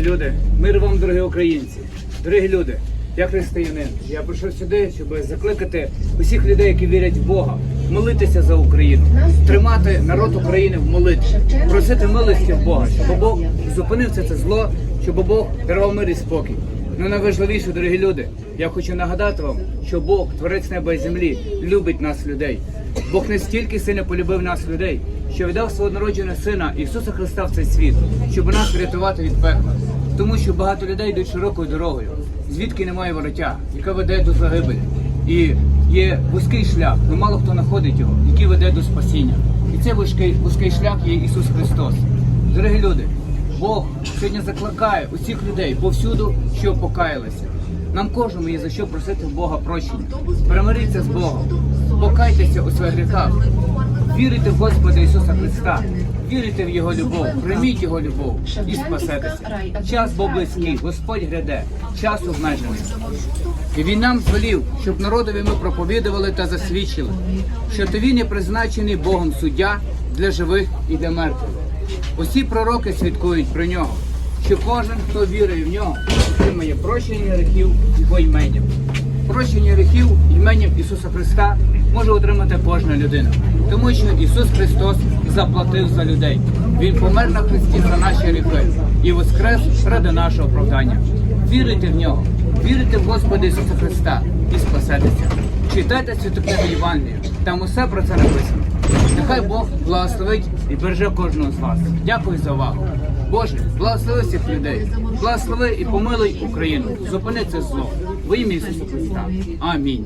Люди, мир вам, дорогі українці, дорогі люди, я християнин. Я прийшов сюди, щоб закликати усіх людей, які вірять в Бога, молитися за Україну, тримати народ України в молитві, просити милості в Бога, щоб Бог зупинив це, це зло, щоб Бог дарував мир і спокій. Ну найважливіше, дорогі люди, я хочу нагадати вам, що Бог, творець неба і землі, любить нас, людей. Бог настільки сильно полюбив нас, людей, що віддав свого народженого сина Ісуса Христа в цей світ, щоб нас врятувати від пекла. Тому що багато людей йдуть широкою дорогою, звідки немає вороття, яка веде до загибелі. І є вузький шлях, але мало хто знаходить його, який веде до спасіння. І цей вузький, вузький шлях є Ісус Христос. Дорогі люди, Бог сьогодні закликає усіх людей повсюду, що покаялися. Нам кожному є за що просити Бога прощення. Примиріться з Богом, покайтеся у своїх гріхах, вірите в Господа Ісуса Христа, вірите в Його любов, прийміть Його любов і спасетеся. Час був близький, Господь гряде, час обмежений. І він нам звелів, щоб народові ми проповідували та засвідчили, що то є призначений Богом суддя для живих і для мертвих. Усі пророки свідкують про нього, що кожен, хто вірує в нього, отримає прощення гріхів його іменем. Прощення гріхів іменем Ісуса Христа може отримати кожна людина, тому що Ісус Христос заплатив за людей. Він помер на Христі за наші гріхи і воскрес ради нашого оправдання. Вірите в нього, вірите в Господа Ісуса Христа і спасетеся. Читайте святу книгу Євангелія, там усе про це написано. Нехай Бог благословить і береже кожного з вас. Дякую за увагу. Боже, благослови всіх людей, благослови і помилуй Україну. Зупини це зло. Во ім'я Ісуса Христа. Амінь.